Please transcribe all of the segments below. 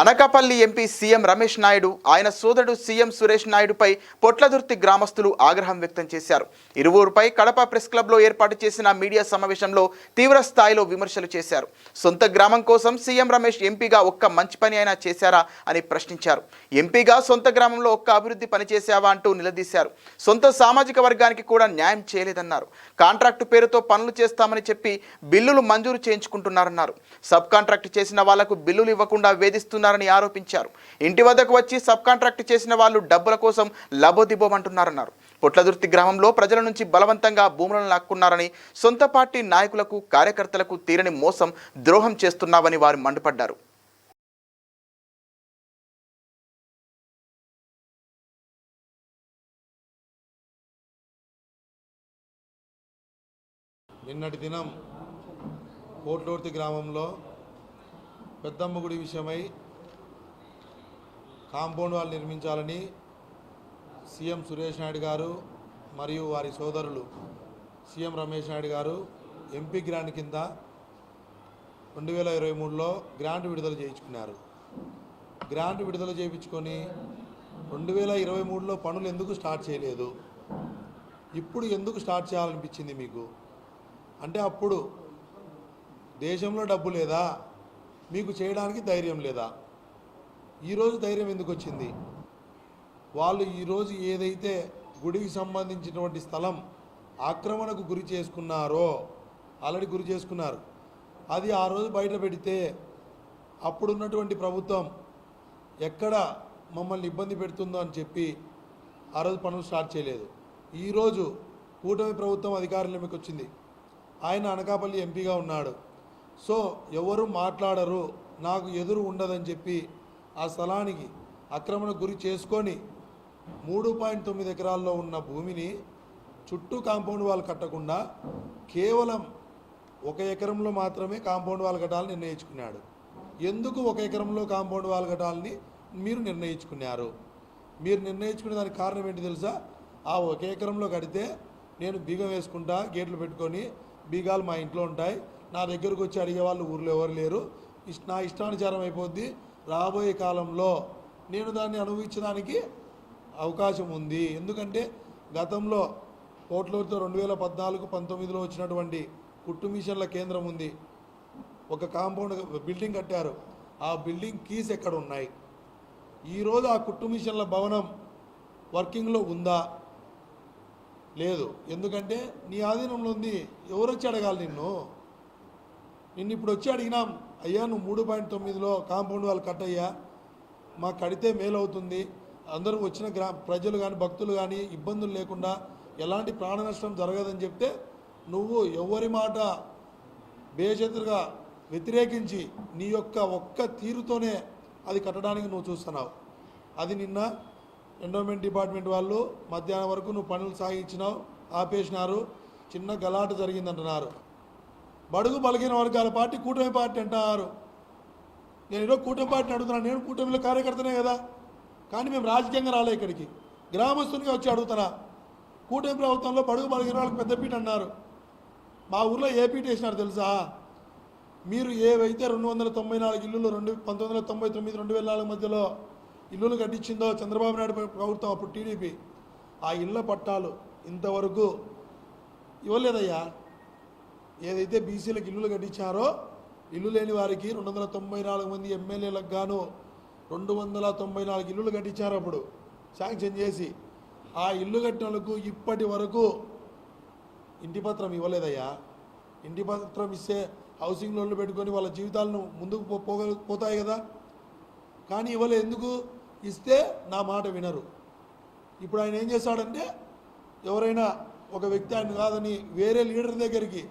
Anakapalli MP CM Ramesh Naidu ఆయన సోదరుడు CM Suresh నాయుడుపై పొట్లదుర్తి గ్రామస్తులు ఆగ్రహం వ్యక్తం చేశారు. ఇరువురుపై కడప ప్రెస్ క్లబ్లో ఏర్పాటు చేసిన మీడియా సమావేశంలో తీవ్ర స్థాయిలో విమర్శలు చేశారు. సొంత గ్రామం కోసం సీఎం రమేష్ ఎంపీగా ఒక్క మంచి పని అయినా చేశారా అని ప్రశ్నించారు. ఎంపీగా సొంత గ్రామంలో ఒక్క అభివృద్ధి పని చేశావా అంటూ నిలదీశారు. సొంత సామాజిక వర్గానికి కూడా న్యాయం చేయలేదన్నారు. కాంట్రాక్టు పేరుతో పనులు చేస్తామని చెప్పి బిల్లులు మంజూరు చేయించుకుంటున్నారన్నారు. సబ్ కాంట్రాక్ట్ చేసిన వాళ్ళకు బిల్లులు ఇవ్వకుండా చేస్తున్నారని ఆరోపించారు. ఇంటి వద్దకు వచ్చి సబ్ కాంట్రాక్ట్ చేసిన వాళ్ళు డబ్బుల కోసం లబోదిబోమంటున్నారన్నారు. పొట్లదుర్తి గ్రామంలో ప్రజల నుంచి బలవంతంగా భూములను లాక్కున్నారని సొంత పార్టీ నాయకులకు కార్యకర్తలకు తీరని మోసం ద్రోహం చేస్తున్నావని వారు మండిపడ్డారు. నిన్నటి దినం కోట్లూర్తి గ్రామంలో పెద్దమ్మ గుడి విషయమై కాంపౌండ్ వాళ్ళు నిర్మించాలని సీఎం సురేష్ నాయుడు గారు మరియు వారి సోదరులు సీఎం రమేష్ నాయుడు గారు ఎంపీ గ్రాంట్ కింద రెండు వేల ఇరవై మూడులో గ్రాంట్ విడుదల చేయించుకున్నారు. గ్రాంట్ విడుదల చేయించుకొని రెండు వేల ఇరవై మూడులో పనులు ఎందుకు స్టార్ట్ చేయలేదు? ఇప్పుడు ఎందుకు స్టార్ట్ చేయాలనిపించింది మీకు? అంటే అప్పుడు దేశంలో డబ్బు లేదా? మీకు చేయడానికి ధైర్యం లేదా? ఈరోజు ధైర్యం ఎందుకు వచ్చింది? వాళ్ళు ఈరోజు ఏదైతే గుడికి సంబంధించినటువంటి స్థలం ఆక్రమణకు గురి చేసుకున్నారో ఆల్రెడీ గురి చేసుకున్నారు. అది ఆ రోజు బయట పెడితే అప్పుడున్నటువంటి ప్రభుత్వం ఎక్కడ మమ్మల్ని ఇబ్బంది పెడుతుందో అని చెప్పి ఆ రోజు పనులు స్టార్ట్ చేయలేదు. ఈరోజు కూటమి ప్రభుత్వం అధికారంలోకి వచ్చింది. ఆయన అనకాపల్లి ఎంపీగా ఉన్నాడు. సో ఎవరు మాట్లాడరు నాకు ఎదురు ఉండదని చెప్పి ఆ స్థలానికి ఆక్రమణ గురి చేసుకొని మూడు పాయింట్ తొమ్మిది ఎకరాల్లో ఉన్న భూమిని చుట్టూ కాంపౌండ్ వాల్ కట్టకుండా కేవలం ఒక ఎకరంలో మాత్రమే కాంపౌండ్ వాల్ కట్టాలని నిర్ణయించుకున్నాడు. ఎందుకు ఒక ఎకరంలో కాంపౌండ్ వాల్ కట్టాలని మీరు నిర్ణయించుకున్నారు? మీరు నిర్ణయించుకునే దానికి కారణం ఏంటి తెలుసా? ఆ ఒక ఎకరంలో కడితే నేను బీగం వేసుకుంటా గేట్లు పెట్టుకొని బీగాలు మా ఇంట్లో ఉంటాయి. నా దగ్గరకు వచ్చి అడిగే వాళ్ళు ఊర్లో ఎవరు లేరు. నా ఇష్టానుచారం అయిపోద్ది. రాబోయే కాలంలో నేను దాన్ని అనుభవించడానికి అవకాశం ఉంది. ఎందుకంటే గతంలో కోట్లతో రెండు వేల పద్నాలుగు పంతొమ్మిదిలో వచ్చినటువంటి కుట్టు మిషన్ల కేంద్రం ఉంది. ఒక కాంపౌండ్ బిల్డింగ్ కట్టారు. ఆ బిల్డింగ్ కీస్ ఎక్కడ ఉన్నాయి ఈరోజు ఆ కుట్టు మిషన్ల భవనం వర్కింగ్లో ఉందా? లేదు. ఎందుకంటే నీ ఆధీనంలో ఉంది. ఎవరు వచ్చి అడగాలి నిన్ను? నిన్ను ఇప్పుడు వచ్చి అడిగినాం. అయ్యా నువ్వు మూడు పాయింట్ తొమ్మిదిలో కాంపౌండ్ వాళ్ళు కట్ అయ్యా. మాకు కడితే మేలు అవుతుంది. అందరూ వచ్చిన గ్రా ప్రజలు కానీ భక్తులు కానీ ఇబ్బందులు లేకుండా ఎలాంటి ప్రాణ నష్టం జరగదని చెప్తే నువ్వు ఎవరి మాట బేషతుగా వ్యతిరేకించి నీ యొక్క ఒక్క తీరుతోనే అది కట్టడానికి నువ్వు చూస్తున్నావు. అది నిన్న ఎండోమెంట్ డిపార్ట్మెంట్ వాళ్ళు మధ్యాహ్నం వరకు నువ్వు పనులు సాగించినావు ఆపేసినారు చిన్న గలాట జరిగిందంటున్నారు. బడుగు బలహీన వర్గాల పార్టీ కూటమి పార్టీ అంటారు. నేను ఈరోజు కూటమి పార్టీని అడుగుతున్నాను నేను కూటమిలో కార్యకర్తనే కదా. కానీ మేము రాజకీయంగా రాలే ఇక్కడికి. గ్రామస్తునిగా వచ్చి అడుగుతున్నా. కూటమి ప్రభుత్వంలో బడుగు బలహీన వాళ్ళకి పెద్దపీట అన్నారు. మా ఊర్లో ఏ పీట వేసినారు తెలుసా? మీరు ఏవైతే రెండు వందల తొంభై నాలుగు ఇల్లులు రెండు పంతొమ్మిది వందల తొంభై తొమ్మిది రెండు వేల నాలుగు మధ్యలో ఇల్లులు కట్టించిందో చంద్రబాబు నాయుడు ప్రభుత్వం అప్పుడు టీడీపీ. ఆ ఇళ్ళ పట్టాలు ఇంతవరకు ఇవ్వలేదయ్యా. ఏదైతే బీసీలకు ఇల్లులు కట్టించారో ఇల్లు లేని వారికి రెండు వందల తొంభై నాలుగు మంది ఎమ్మెల్యేలకు గాను రెండు వందల తొంభై నాలుగు ఇల్లులు కట్టించారు అప్పుడు. శాంక్షన్ చేసి ఆ ఇల్లు కట్టిన ఇప్పటి వరకు ఇంటి పత్రం ఇవ్వలేదయ్యా. ఇంటి పత్రం ఇస్తే హౌసింగ్ లోన్లు పెట్టుకొని వాళ్ళ జీవితాలను ముందుకు పో- పోగ పోతాయి కదా. కానీ ఇవ్వలే ఎందుకు? ఇస్తే నా మాట వినరు. ఇప్పుడు ఆయన ఏం చేస్తాడంటే ఎవరైనా ఒక వ్యక్తి ఆయన కాదని వేరే లీడర్ దగ్గరికి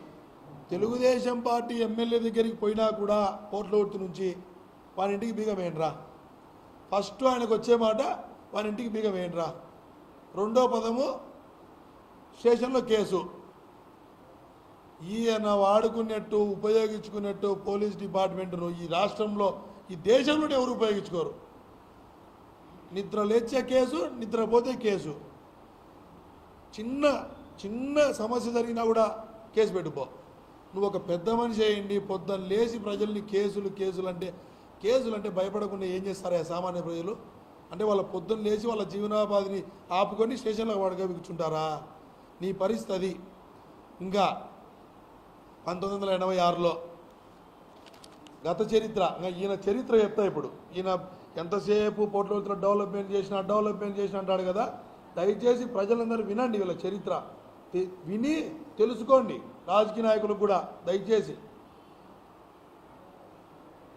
తెలుగుదేశం పార్టీ ఎమ్మెల్యే దగ్గరికి పోయినా కూడా కోట్లవర్తి నుంచి వాని ఇంటికి బీగం వేయండిరా. ఫస్ట్ ఆయనకు వచ్చే మాట వాని ఇంటికి బీగం వేయండిరా. రెండో పదము స్టేషన్లో కేసు. ఈయన వాడుకున్నట్టు ఉపయోగించుకున్నట్టు పోలీస్ డిపార్ట్మెంట్ను ఈ రాష్ట్రంలో ఈ దేశంలోనే ఎవరు ఉపయోగించుకోరు? నిద్ర లేచే కేసు నిద్రపోతే కేసు. చిన్న చిన్న సమస్య జరిగినా కూడా కేసు పెట్టుకో. నువ్వు ఒక పెద్ద మనిషి అయ్యండి పొద్దున్న లేచి ప్రజల్ని కేసులు కేసులు అంటే కేసులు అంటే భయపడకుండా ఏం చేస్తారా సామాన్య ప్రజలు? అంటే వాళ్ళ పొద్దున్న లేచి వాళ్ళ జీవనోపాధిని ఆపుకొని స్టేషన్లో పడగబిచ్చుంటారా నీ పరిస్థితి. అది ఇంకా పంతొమ్మిది వందల ఎనభై ఆరులో గత చరిత్ర ఈయన చరిత్ర చెప్తా ఇప్పుడు. ఈయన ఎంతసేపు పోట్ల డెవలప్మెంట్ చేసిన డెవలప్మెంట్ చేసిన అంటాడు కదా. దయచేసి ప్రజలందరూ వినండి వీళ్ళ చరిత్ర. విని తెలుసుకోండి. రాజకీయ నాయకులకు కూడా దయచేసి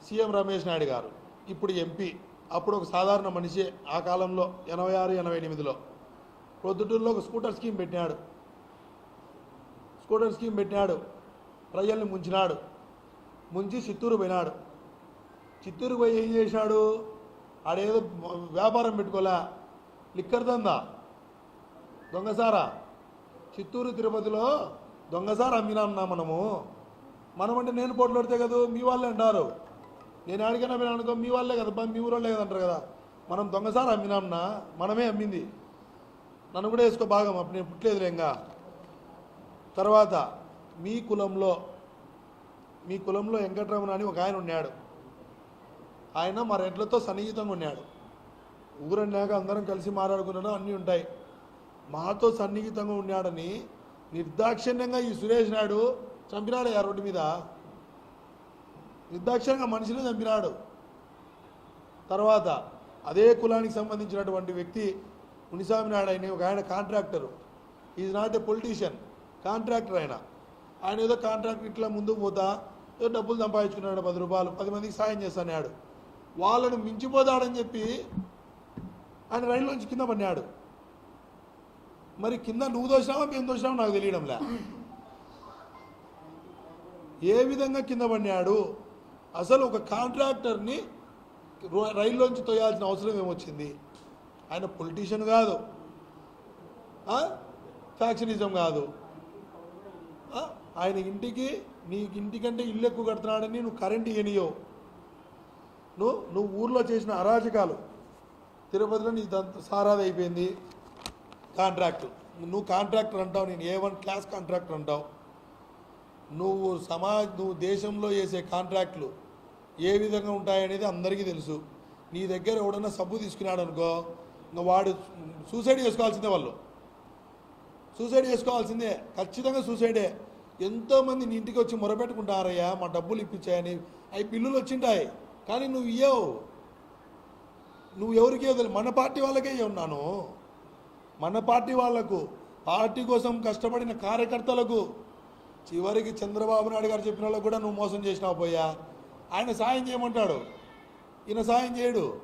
సీఎం రమేష్ నాయుడు గారు ఇప్పుడు ఎంపీ అప్పుడు ఒక సాధారణ మనిషి ఆ కాలంలో ఎనభై ఆరు ఎనభై ఎనిమిదిలో ప్రొద్దుటూరులో ఒక స్కూటర్ స్కీమ్ పెట్టినాడు. స్కూటర్ స్కీమ్ పెట్టినాడు. ప్రజల్ని ముంచినాడు. ముంచి చిత్తూరు పోయినాడు. చిత్తూరు పోయి ఏం చేశాడు? ఆడేదో వ్యాపారం పెట్టుకోలే. లిక్కర్ దందా? దొంగసారా? చిత్తూరు తిరుపతిలో దొంగసారా అమ్మినామన్నా మనము? మనమంటే నేను పోట్లాడితే కదా మీ వాళ్ళే అంటారు. నేను ఆడికైనా పోయినా అనుకో మీ వాళ్ళే కదా మీ ఊరోళ్ళే కదా అంటారు కదా. మనం దొంగసారి అమ్మినామన్నా మనమే అమ్మింది. నన్ను కూడా వేసుకో భాగం అప్పుడు నేను పుట్టలేదు ఇంకా. తర్వాత మీ కులంలో మీ కులంలో వెంకటరమణ అని ఒక ఆయన ఉన్నాడు. ఆయన మా రెడ్లతో సన్నిహితంగా ఉన్నాడు. ఊరన్నాక అందరం కలిసి మాట్లాడుకున్నాడు అన్నీ ఉంటాయి. మాతో సన్నిహితంగా ఉన్నాడని నిర్దాక్షిణ్యంగా ఈ సురేష్ నాయుడు చంపినాడు ఆ రోడ్డు మీద. నిర్దాక్షిణ్యంగా మనిషిని చంపినాడు. తర్వాత అదే కులానికి సంబంధించినటువంటి వ్యక్తి మునిస్వామి నాయుడు ఆయన ఒక ఆయన contractor. Is not a politician contractor ఆయన. ఆయన ఏదో కాంట్రాక్టర్ ఇట్లా ముందుకు పోతా ఏదో డబ్బులు సంపాదించుకున్నాడు పది రూపాయలు పది మందికి సాయం చేస్తాడు వాళ్ళను మించిపోతాడని చెప్పి ఆయన రైల్లోంచి కింద పడినాడు. మరి కింద నువ్వు దోసినావా మేము దోసినావా నాకు తెలియడంలే. ఏ విధంగా కింద పడినాడు? అసలు ఒక కాంట్రాక్టర్ని రైల్లోంచి తోయాల్సిన అవసరం ఏమొచ్చింది? ఆయన పొలిటీషియన్ కాదు. ఫ్యాక్షనిజం కాదు. ఆయన ఇంటికి నీ ఇంటికంటే ఇల్లు ఎక్కువ కడుతున్నాడని నువ్వు కరెంట్ ఇయ్యనియో నువ్వు నువ్వు ఊర్లో చేసిన అరాచకాలు. తిరుపతిలో నీ దంత సారాది అయిపోయింది కాంట్రాక్టు. నువ్వు కాంట్రాక్టర్ అంటావు నేను ఏ వన్ క్లాస్ కాంట్రాక్టర్ అంటావు. నువ్వు సమాజ్ నువ్వు దేశంలో చేసే కాంట్రాక్ట్లు ఏ విధంగా ఉంటాయనేది అందరికీ తెలుసు. నీ దగ్గర ఎవడన్నా సబ్బు తీసుకున్నాడు అనుకో వాడు సూసైడ్ చేసుకోవాల్సిందే వాళ్ళు. సూసైడ్ చేసుకోవాల్సిందే. ఖచ్చితంగా సూసైడే. ఎంతోమంది నీ ఇంటికి వచ్చి మొరపెట్టుకుంటారయ్యా మా డబ్బులు ఇప్పించాయని. అవి బిల్లులు వచ్చింటాయి కానీ నువ్వు ఇయ్యవు. నువ్వు ఎవరికి ఇవ్వదు? మన పార్టీ వాళ్ళకే ఉన్నాను మన పార్టీ వాళ్ళకు పార్టీ కోసం కష్టపడిన కార్యకర్తలకు చివరికి చంద్రబాబు నాయుడు గారు చెప్పిన వాళ్ళకు కూడా నువ్వు మోసం చేసినావు పోయా. ఆయన సాయం చేయమంటాడు. ఈయన సాయం చేయడు.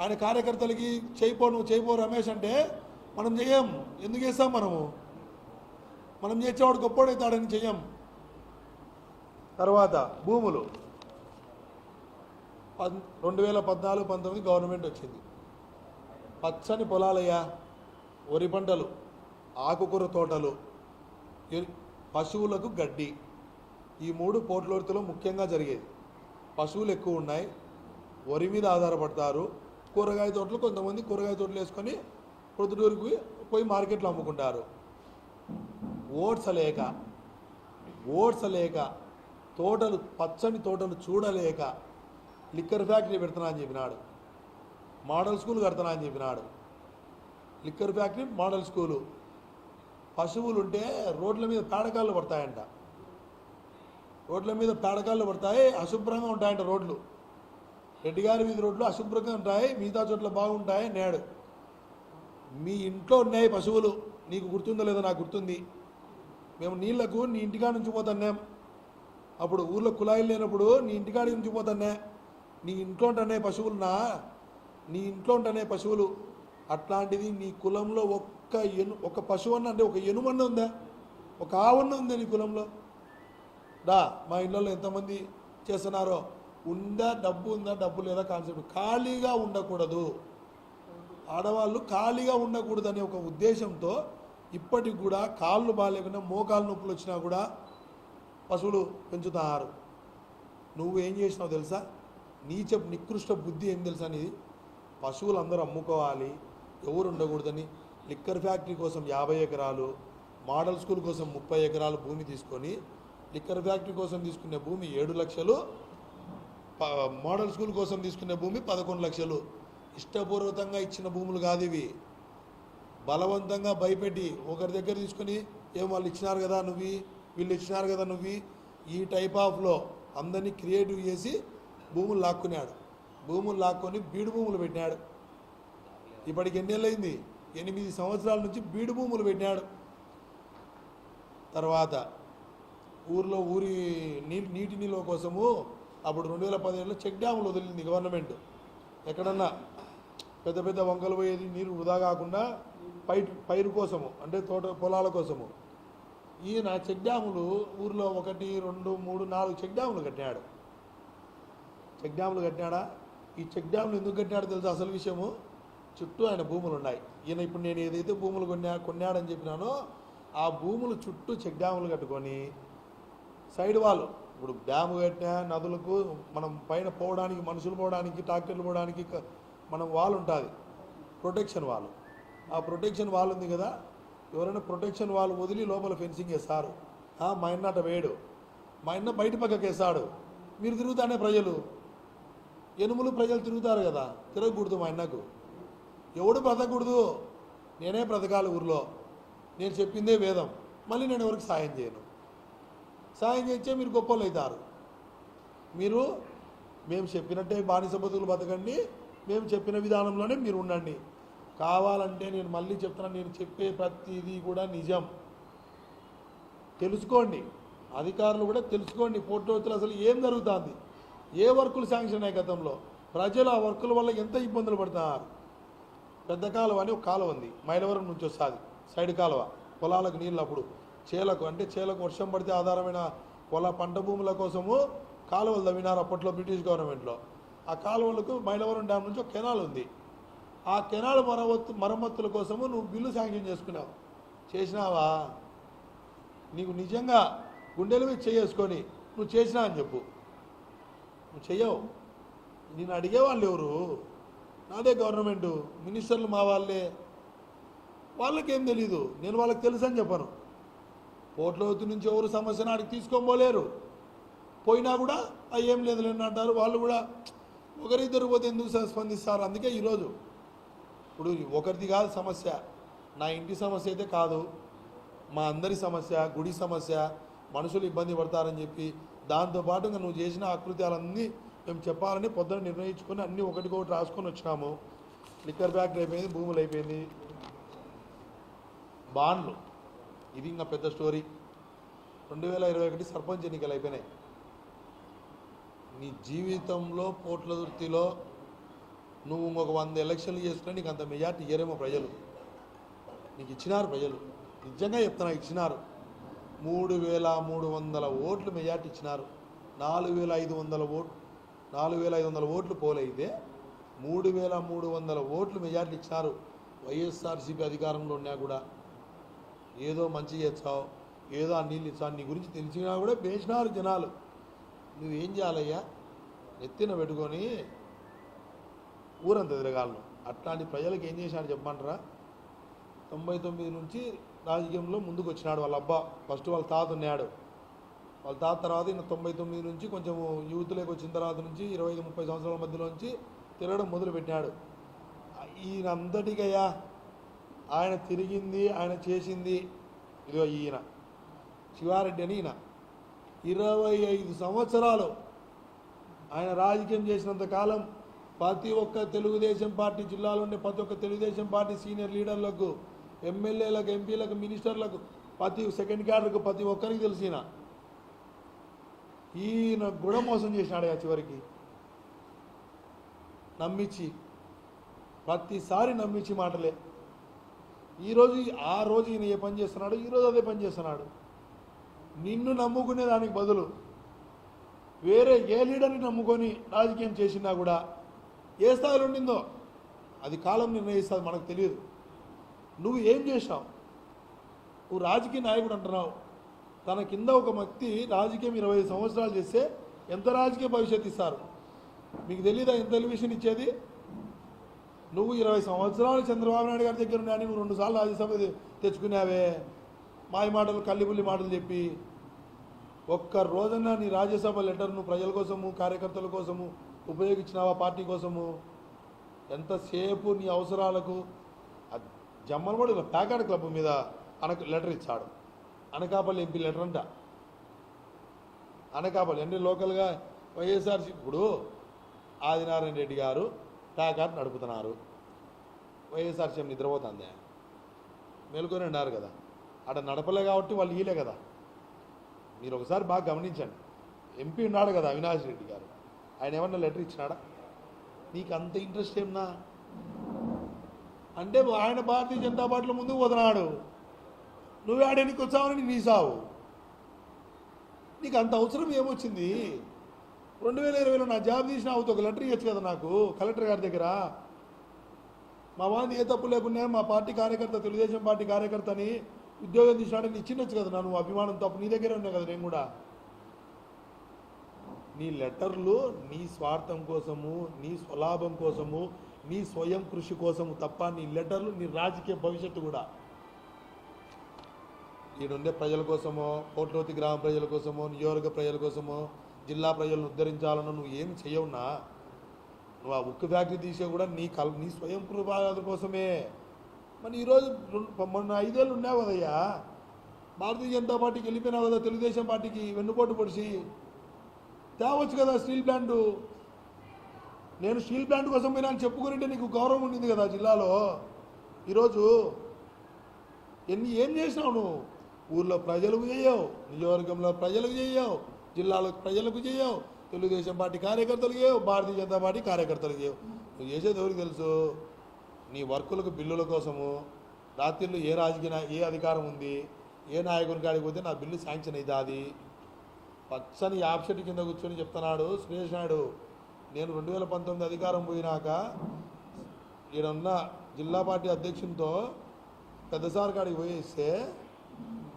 ఆయన కార్యకర్తలకి చేయిపో నువ్వు చేయిపో రమేష్ అంటే మనం చేయం. ఎందుకు చేస్తాం మనము? మనం చేసేవాడు గొప్పోడైతాడని చెయ్యం. తర్వాత భూములు. పద్ రెండు వేల పద్నాలుగు పంతొమ్మిది గవర్నమెంట్ వచ్చింది. పచ్చని పొలాలయ్యా వరి పంటలు ఆకుకూర తోటలు పశువులకు గడ్డి. ఈ మూడు పోట్లోతులో ముఖ్యంగా జరిగేది పశువులు ఎక్కువ ఉన్నాయి వరి మీద ఆధారపడతారు. కూరగాయ తోటలు కొంతమంది కూరగాయ తోటలు వేసుకొని ప్రొద్దుటూరుకు పోయి మార్కెట్లో అమ్ముకుంటారు. ఓట్స్ లేక ఓట్స్ లేక తోటలు పచ్చని తోటలు చూడలేక లిక్కర్ ఫ్యాక్టరీ పెడుతున్నా అని చెప్పినాడు. మోడల్ స్కూల్ కడుతున్నా అని చెప్పినాడు. Liquor factory model school. పశువులు ఉంటే రోడ్ల మీద పేడకాళ్ళు పడతాయంట. రోడ్ల మీద పేడకాళ్ళు పడతాయి అశుభ్రంగా ఉంటాయంట రోడ్లు. రెడ్డిగారి వీధి రోడ్లు అశుభ్రంగా ఉంటాయి మిగతా చోట్ల బాగుంటాయి నేడు మీ ఇంట్లో ఉన్నాయి పశువులు నీకు గుర్తుందో లేదో నాకు గుర్తుంది. మేము నీళ్ళకు నీ ఇంటికాడ నుంచి పోతున్నాం. అప్పుడు ఊర్లో కుళాయిలు లేనప్పుడు నీ ఇంటికాడ నుంచి పోతానే నీ ఇంట్లో ఉంటనే పశువులున్నా నీ ఇంట్లో ఉంటనే పశువులు. అట్లాంటిది నీ కులంలో ఒక్క ఎను ఒక పశువు అన్న అంటే ఒక ఎనుమన్న ఉందా? ఒక ఆవన్న ఉందా నీ కులంలో? డా మా ఇళ్ళలో ఎంతమంది చేస్తున్నారో. ఉందా డబ్బు ఉందా డబ్బు లేదా కాన్సెప్ట్. ఖాళీగా ఉండకూడదు. ఆడవాళ్ళు ఖాళీగా ఉండకూడదు అనే ఒక ఉద్దేశంతో ఇప్పటికి కూడా కాళ్ళు బాగాలేకుండా మోకాలు నొప్పులు వచ్చినా కూడా పశువులు పెంచుతారు. నువ్వు ఏం చేసినావు తెలుసా? నీచ నికృష్ట బుద్ధి ఏం తెలుసా అనేది పశువులు అందరూ అమ్ముకోవాలి. ఎవరు ఉండకూడదని? లిక్కర్ ఫ్యాక్టరీ కోసం యాభై ఎకరాలు మోడల్ స్కూల్ కోసం ముప్పై ఎకరాలు భూమి తీసుకొని లిక్కర్ ఫ్యాక్టరీ కోసం తీసుకునే భూమి ఏడు లక్షలు మోడల్ స్కూల్ కోసం తీసుకునే భూమి పదకొండు లక్షలు. ఇష్టపూర్వకంగా ఇచ్చిన భూములు కాదు ఇవి. బలవంతంగా భయపెట్టి ఒకరి దగ్గర తీసుకొని ఏం వాళ్ళు ఇచ్చినారు కదా నువ్వు? వీళ్ళు ఇచ్చినారు కదా నువ్వు? ఈ టైప్ ఆఫ్లో అందరినీ క్రియేటివ్ చేసి భూములు లాక్కున్నాడు. భూములు లాక్కొని బీడు భూములు పెట్టినాడు. ఇప్పటికి ఎన్నేళ్ళైంది ఎనిమిది సంవత్సరాల నుంచి బీడు భూములు పెట్టినాడు. తర్వాత ఊర్లో ఊరి నీటి నీటి నిల్వ కోసము అప్పుడు రెండు వేల పదిహేడులో చెక్ డ్యాములు వదిలింది గవర్నమెంట్. ఎక్కడన్నా పెద్ద పెద్ద వంకలు పోయేది నీరు వృధా కాకుండా పై పైరు కోసము అంటే తోట పొలాల కోసము. ఈయన చెక్ డ్యాములు ఊర్లో ఒకటి రెండు మూడు నాలుగు చెక్ డ్యాములు కట్టినాడు. చెక్ డ్యాములు కట్టినాడా? ఈ చెక్ డ్యాములు ఎందుకు కట్టినాడో తెలుసు అసలు విషయము? చుట్టూ ఆయన భూములు ఉన్నాయి. ఈయన ఇప్పుడు నేను ఏదైతే భూములు కొన్నా కొన్నాడని చెప్పినానో ఆ భూములు చుట్టూ చెక్ డ్యాములు కట్టుకొని సైడ్ వాళ్ళు ఇప్పుడు డ్యాము కట్టినా నదులకు మనం పైన పోవడానికి మనుషులు పోవడానికి ట్రాక్టర్లు పోవడానికి మనం వాల్ ఉంటుంది. Protection wall. ఆ ప్రొటెక్షన్ వాల్ ఉంది కదా? ఎవరైనా ప్రొటెక్షన్ వాల్ వదిలి లోపల ఫెన్సింగ్ వేస్తారు. మా అన్న అట వేయడు. మా అన్న బయట పక్కకి వేస్తాడు మీరు తిరుగుతానే ప్రజలు. ఎనుములు ప్రజలు తిరుగుతారు కదా తిరగకూడదు మా అన్నకు. ఎవడు బ్రతకూడదు? నేనే బ్రతకాలి ఊర్లో. నేను చెప్పిందే వేదం. మళ్ళీ నేను ఎవరికి సాయం చేయను. సాయం చేస్తే మీరు గొప్పలు అవుతారు. మీరు మేము చెప్పినట్టే బానిస బతుకులు బతకండి. మేము చెప్పిన విధానంలోనే మీరు ఉండండి. కావాలంటే నేను మళ్ళీ చెప్తున్నాను నేను చెప్పే ప్రతిదీ కూడా నిజం. తెలుసుకోండి. అధికారులు కూడా తెలుసుకోండి. ఫోటోతులు అసలు ఏం జరుగుతుంది? ఏ వర్కులు శాంక్షన్ అయ్యాయి గతంలో? ప్రజలు ఆ వర్కుల వల్ల ఎంత ఇబ్బందులు పడుతున్నారు? పెద్ద కాలువ అని ఒక కాలువ ఉంది. మైలవరం నుంచి వస్తుంది. సైడ్ కాలువ. పొలాలకు నీళ్ళు అప్పుడు. చేలకు అంటే చేలకు వర్షం పడితే ఆధారమైన పొల పంట భూముల కోసము కాలువలు తవ్వినారు అప్పట్లో బ్రిటిష్ గవర్నమెంట్లో. ఆ కాలువలకు మైలవరం డ్యామ్ నుంచి ఒక కెనాల్ ఉంది. ఆ కెనాల్ మరమ్మత్తు మరమ్మతుల కోసము నువ్వు బిల్లు శాంక్షన్ చేసుకున్నావు. చేసినావా? నీకు నిజంగా గుండెలు మీద చేసుకొని నువ్వు చేసినా అని చెప్పు. నువ్వు చెయ్యవు. నేను అడిగేవాళ్ళు ఎవరు? నాదే గవర్నమెంటు. మినిస్టర్లు మా వాళ్ళే. వాళ్ళకేం తెలీదు. నేను వాళ్ళకి తెలుసు అని చెప్పను. పోట్లవతి నుంచి ఎవరు సమస్యను ఆడికి తీసుకోబోలేరు పోయినా కూడా అవి ఏం లేదు లేని అంటారు. వాళ్ళు కూడా ఒకరిద్దరు పోతే ఎందుకు స్పందిస్తారు? అందుకే ఈరోజు. ఇప్పుడు ఒకరిది కాదు సమస్య. నా ఇంటి సమస్య అయితే కాదు. మా అందరి సమస్య గుడి సమస్య మనుషులు ఇబ్బంది పడతారని చెప్పి దాంతోపాటు ఇంకా నువ్వు చేసిన ఆకృత్యాలన్నీ మేము చెప్పాలని పొద్దున నిర్ణయించుకొని అన్నీ ఒకటికొకటి రాసుకొని వచ్చినాము. లిక్కర్ ఫ్యాక్టరీ అయిపోయింది భూములు అయిపోయింది. బాండ్లు. ఇది ఇంకా పెద్ద స్టోరీ. రెండు వేల ఇరవై ఒకటి సర్పంచ్ ఎన్నికలు అయిపోయినాయి. నీ జీవితంలో పోట్ల వృత్తిలో నువ్వు ఇంకొక వంద ఎలక్షన్లు చేసుకుని నీకు అంత మెజార్టీ ఇయ్యరేమో ప్రజలు. నీకు ఇచ్చినారు ప్రజలు. నిజంగా చెప్తున్నా ఇచ్చినారు. మూడు వేల మూడు వందల ఓట్లు మెజార్టీ ఇచ్చినారు. నాలుగు వేల ఐదు వందల ఓట్లు నాలుగు వేల ఐదు వందల ఓట్లు పోలైతే మూడు వేల మూడు వందల ఓట్లు మెజార్టీ ఇచ్చినారు వైఎస్ఆర్సీపీ అధికారంలో ఉన్నా కూడా. ఏదో మంచి చేస్తావు ఏదో ఆ నీళ్ళు ఇస్తావు నీ గురించి తెలిసినా కూడా పేసినారు జనాలు. నువ్వేం చేయాలయ్యా? ఎత్తిన పెట్టుకొని ఊరంత తిరగాలను. అట్లాంటి ప్రజలకు ఏం చేశాడు చెప్పమంటారా? తొంభై తొమ్మిది నుంచి రాజకీయంలో ముందుకు వచ్చినాడు వాళ్ళ అబ్బా. ఫస్ట్ వాళ్ళ తాత ఉన్నాడు. వాళ్ళ తాత తర్వాత ఈయన తొంభై తొమ్మిది నుంచి కొంచెం యూత్లోకి వచ్చిన తర్వాత నుంచి ఇరవై ఐదు ముప్పై సంవత్సరాల మధ్యలో నుంచి తిరగడం మొదలుపెట్టినాడు. ఈయన అంతటికయ్యా ఆయన తిరిగింది ఆయన చేసింది. ఇదిగో ఈయన. శివారెడ్డి అని ఈయన. ఇరవై ఐదు సంవత్సరాలు ఆయన రాజకీయం చేసినంత కాలం ప్రతి ఒక్క తెలుగుదేశం పార్టీ జిల్లాలో ఉండే ప్రతి ఒక్క తెలుగుదేశం పార్టీ సీనియర్ లీడర్లకు ఎమ్మెల్యేలకు ఎంపీలకు మినిస్టర్లకు ప్రతి సెకండ్ క్యాడర్కు ప్రతి ఒక్కరికి తెలిసిన ఈయన. కూడా మోసం చేసినాడు ఆ చివరికి. నమ్మించి ప్రతిసారి నమ్మించి మాటలే. ఈరోజు ఆ రోజు ఈయన ఏ పని చేస్తున్నాడు ఈరోజు అదే పని చేస్తున్నాడు. నిన్ను నమ్ముకునే దానికి బదులు వేరే ఏ లీడర్ని నమ్ముకొని రాజకీయం చేసినా కూడా ఏ స్థాయిలో ఉండిందో అది కాలం నిర్ణయిస్తుంది మనకు తెలియదు. నువ్వు ఏం చేశావు? నువ్వు రాజకీయ నాయకుడు అంటున్నావు. తన కింద ఒక వ్యక్తి రాజకీయం ఇరవై ఐదు సంవత్సరాలు చేస్తే ఎంత రాజకీయ భవిష్యత్తు ఇస్తారు? మీకు తెలియదా ఎంత టెలివిజన్ ఇచ్చేది? నువ్వు ఇరవై సంవత్సరాలు చంద్రబాబు నాయుడు గారి దగ్గర ఉన్నాయని నువ్వు రెండుసార్లు రాజ్యసభ తెచ్చుకున్నావే. మాయ మాటలు కల్లిపుల్లి మాటలు చెప్పి. ఒక్క రోజున నీ రాజ్యసభ లెటర్ను ప్రజల కోసము కార్యకర్తల కోసము ఉపయోగించినావా పార్టీ కోసము? ఎంతసేపు నీ అవసరాలకు ఆ జమ్మలమూడి ప్యాకాడ్ క్లబ్ మీద అనక లెటర్ ఇచ్చాడు. అనకాపల్లి ఎంపీ లెటర్ అంట. అనకాపల్లి అంటే లోకల్గా వైఎస్ఆర్సీ ఇప్పుడు ఆదినారాయణ రెడ్డి గారు ప్యాకాడ్ నడుపుతున్నారు వైఎస్ఆర్సీఎం నిద్రపోతుంది. మేలుకొని ఉన్నారు కదా. అక్కడ నడపలే కాబట్టి వాళ్ళు ఈలే కదా. మీరు ఒకసారి బాగా గమనించండి. ఎంపీ ఉన్నాడు కదా అవినాష్ రెడ్డి గారు. ఆయన ఏమన్నా లెటర్ ఇచ్చినాడా? నీకు అంత ఇంట్రెస్ట్ ఏమన్నా? అంటే ఆయన భారతీయ జనతా పార్టీలో ముందుకు పోతున్నాడు. నువ్వు ఆడేనికి వచ్చావని నీ సావు నీకు అంత అవసరం ఏమొచ్చింది? రెండు వేల ఇరవైలో నా జాబ్ తీసిన అవుతూ ఒక లెటర్ ఇవ్వచ్చు కదా నాకు కలెక్టర్ గారి దగ్గర. మా వాడిని ఏ తప్పు లేకుండా మా పార్టీ కార్యకర్త తెలుగుదేశం పార్టీ కార్యకర్త అని ఉద్యోగం తీసినాడని ఇచ్చినచ్చు కదా నువ్వు అభిమానం తప్పు. నీ దగ్గరే ఉన్నా కదా నేను కూడా. నీ లెటర్లు నీ స్వార్థం కోసము నీ స్వలాభం కోసము నీ స్వయం కృషి కోసము తప్ప నీ లెటర్లు నీ రాజకీయ భవిష్యత్తు కూడా. ఈడుండే ప్రజల కోసమో కోట్లోతి గ్రామ ప్రజల కోసమో నియోజక ప్రజల కోసమో జిల్లా ప్రజలను ఉద్ధరించాలనో నువ్వు ఏం చేయవునా నువ్వు ఆ ఉక్కు ఫ్యాక్టరీ తీసే కూడా నీ కల్ నీ స్వయం కృపాద కోసమే. మరి ఈరోజు మొన్న ఐదేళ్ళు ఉన్నావు కదయ్యా. భారతీయ జనతా పార్టీకి వెళ్ళిపోయినావు కదా తెలుగుదేశం పార్టీకి వెన్నుపోటు పొడిచి. తేవచ్చు కదా స్టీల్ ప్లాంటు. నేను స్టీల్ ప్లాంట్ కోసం పోయినా చెప్పుకుంటే నీకు గౌరవం ఉండింది కదా జిల్లాలో. ఈరోజు ఎన్ని ఏం చేసినావు నువ్వు? ఊర్లో ప్రజలకు చేయవు నియోజకవర్గంలో ప్రజలకు చేయవు జిల్లాలో ప్రజలకు చేయవు తెలుగుదేశం పార్టీ కార్యకర్తలు చేయవు భారతీయ జనతా పార్టీ కార్యకర్తలు చేయవు. నువ్వు చేసేది ఎవరికి తెలుసు? నీ వర్కులకు బిల్లుల కోసము. రాత్రిలో ఏ రాజకీయ ఏ అధికారం ఉంది? ఏ నాయకుని కాడికి పోతే నా బిల్లు శాంక్షన్ అవుతుంది? పచ్చని యాప్షెట్ కింద కూర్చొని చెప్తున్నాడు సురేష్ నాయుడు. నేను రెండు వేల పంతొమ్మిది అధికారం పోయినాక ఈడున్న జిల్లా పార్టీ అధ్యక్షునితో పెద్దసారి కాడికి పోయిస్తే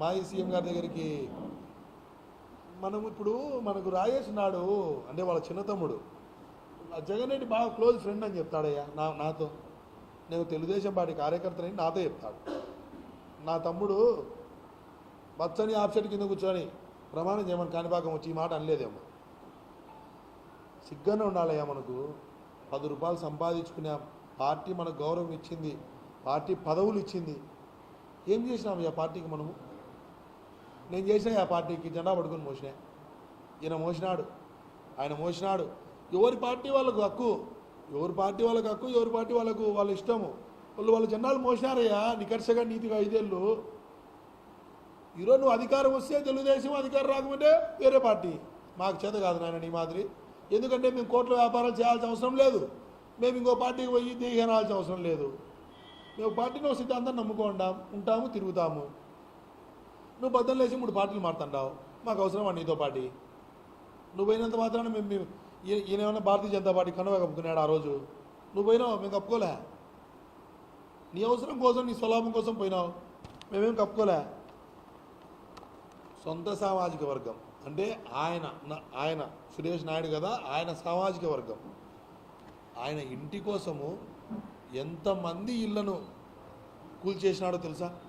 మాజీ సీఎం గారి దగ్గరికి మనం ఇప్పుడు మనకు రాజేష్ అంటే వాళ్ళ చిన్న తమ్ముడు ఆ జగన్ రెడ్డి బాగా క్లోజ్ ఫ్రెండ్ అని చెప్తాడయ్యా నా నాతో. నేను తెలుగుదేశం పార్టీ కార్యకర్తని నాతో చెప్తాడు. నా తమ్ముడు బచ్చని ఆప్షన్ కింద కూర్చొని ప్రమాణం చేయమని కాణిపాకం వచ్చి ఈ మాట అనలేదేమో. సిగ్గానే ఉండాలయ్యా మనకు. పది రూపాయలు సంపాదించుకునే పార్టీ మనకు గౌరవం ఇచ్చింది. పార్టీ పదవులు ఇచ్చింది. ఏం చేసినాం ఆ పార్టీకి మనము? నేను చేసిన ఆ పార్టీకి? జెండా పడుకుని మోసినా. ఈయన మోసినాడు. ఆయన మోసినాడు. ఎవరి పార్టీ వాళ్ళకు హక్కు? ఎవరి పార్టీ వాళ్ళకు హక్కు? ఎవరి పార్టీ వాళ్ళకు వాళ్ళ ఇష్టము? వాళ్ళు వాళ్ళ జెండాలు మోసినారయ్యా నికర్షగా నీతిగా ఐదేళ్ళు. ఈరోజు నువ్వు అధికారం వస్తే తెలుగుదేశం అధికారం రాకపోతే వేరే పార్టీ. మాకు చేత కాదు నాయన నీ మాదిరి. ఎందుకంటే మేము కోట్ల వ్యాపారాలు చేయాల్సిన అవసరం లేదు. మేము ఇంకో పార్టీకి పోయి దిగనాల్సిన అవసరం లేదు. మేము పార్టీని ఒక సిద్ధాంతం నమ్ముకుంటాం ఉంటాము తిరుగుతాము. నువ్వు బద్దలు లేచి మూడు పార్టీలు మారుతుంటావు. మాకు అవసరం నీతో పార్టీ నువ్వు పోయినంత మాత్రాన మేము ఈయన ఏమైనా భారతీయ జనతా పార్టీ కనువ కప్పుకున్నాడు ఆ రోజు? నువ్వు పోయినావు? మేము కప్పుకోలే. నీ అవసరం కోసం నీ స్వలాభం కోసం పోయినావు. మేమేం కప్పుకోలే. సొంత సామాజిక వర్గం. అంటే ఆయన ఆయన సురేష్ నాయుడు కదా ఆయన సామాజిక వర్గం. ఆయన ఇంటి కోసము ఎంతమంది ఇళ్ళను కూల్చేసినాడో తెలుసా?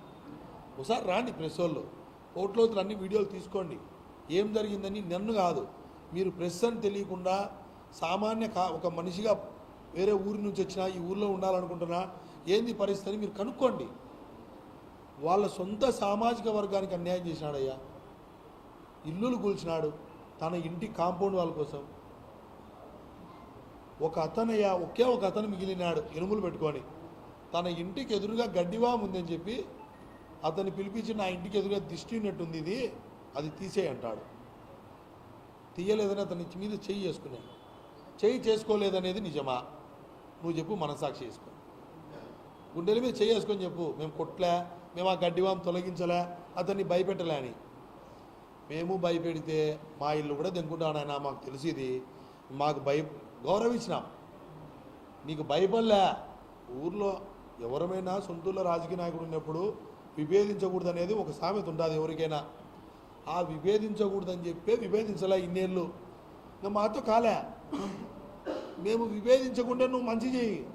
ఒకసారి రాండి ప్రెస్ వాళ్ళు. ఓట్లోతులు అన్ని వీడియోలు తీసుకోండి. ఏం జరిగిందని నన్ను కాదు. మీరు ప్రెస్ అని తెలియకుండా సామాన్య కా ఒక మనిషిగా వేరే ఊరి నుంచి వచ్చినా ఈ ఊర్లో ఉండాలనుకుంటున్నా ఏంది పరిస్థితి అని మీరు కనుక్కోండి. వాళ్ళ సొంత సామాజిక వర్గానికి అన్యాయం చేసినాడయ్యా. ఇల్లులు కూల్చినాడు తన ఇంటి కాంపౌండ్ వాళ్ళ కోసం. ఒక అతనయ్య ఒకే ఒక అతను మిగిలినాడు ఎనుములు పెట్టుకొని. తన ఇంటికి ఎదురుగా గడ్డివా ఉందని చెప్పి అతన్ని పిలిపించి నా ఇంటికి ఎదురుగా దిష్టి ఉన్నట్టుంది ఇది అది తీసేయి అంటాడు. తీయలేదని అతని మీద చెయ్యి చేసుకున్నాడు చెయ్యి చేసుకోలేదనేది నిజమా? నువ్వు చెప్పు మనసాక్షి చేసుకో. గుండెల మీద చెయ్యి వేసుకొని చెప్పు మేము కొట్టలే మేము ఆ గడ్డివాం తొలగించలే అతన్ని భయపెట్టలే అని. మేము భయపెడితే మా ఇల్లు కూడా దెంకుంటాను ఆయన మాకు తెలిసింది. మాకు భయ గౌరవించినాం. నీకు భయపడలే. ఊర్లో ఎవరమైనా సొంతూరులో రాజకీయ నాయకుడు ఉన్నప్పుడు విభేదించకూడదు అనేది ఒక సామెత ఉంటుంది ఎవరికైనా. ఆ విభేదించకూడదని చెప్పే విభేదించలే ఇన్నేళ్ళు. ఇంకా మాతో కాలే. మేము విభేదించకుండా నువ్వు మంచి చేయి